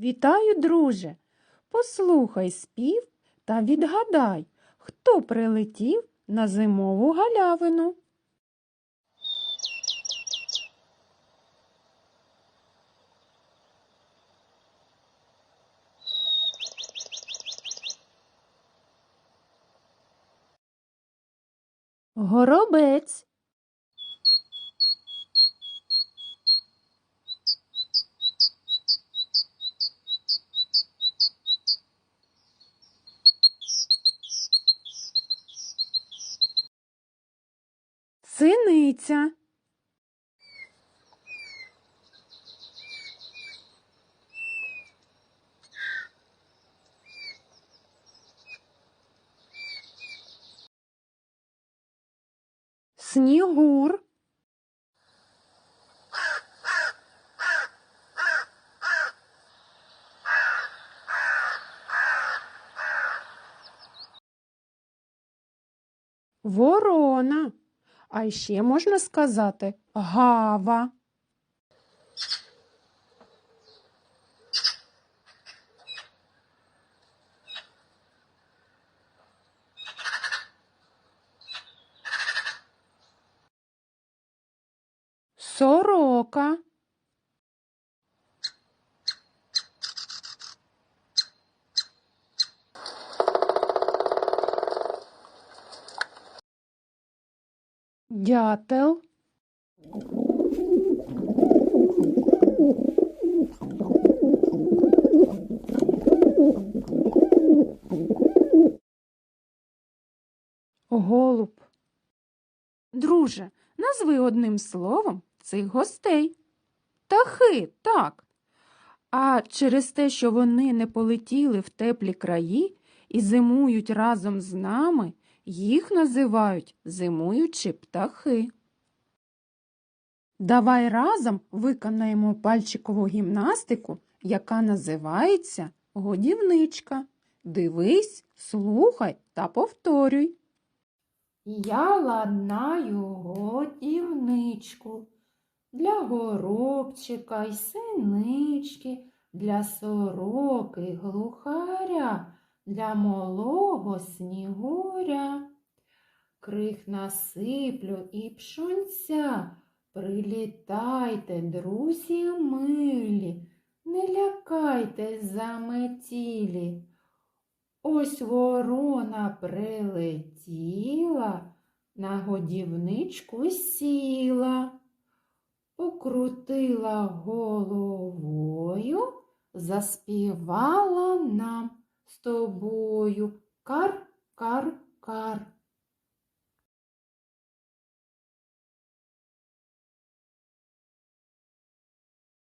Вітаю, друже. Послухай спів та відгадай, хто прилетів на зимову галявину. Горобець. Синиця. Снігур. Ворона. А ще можна сказати гава. Сорока. Дятел. Голуб. Друже, назви одним словом цих гостей. Птахи, так. А через те, що вони не полетіли в теплі краї і зимують разом з нами, їх називають зимуючі птахи. Давай разом виконаємо пальчикову гімнастику, яка називається годівничка. Дивись, слухай та повторюй. Я ладнаю годівничку для горобчика й синички, для сороки глухаря, для малого снігуря. Крих насиплю і пшонця, прилітайте, друзі милі, не лякайте заметілі. Ось ворона прилетіла, на годівничку сіла, покрутила головою, заспівала нам з тобою кар, кар, кар.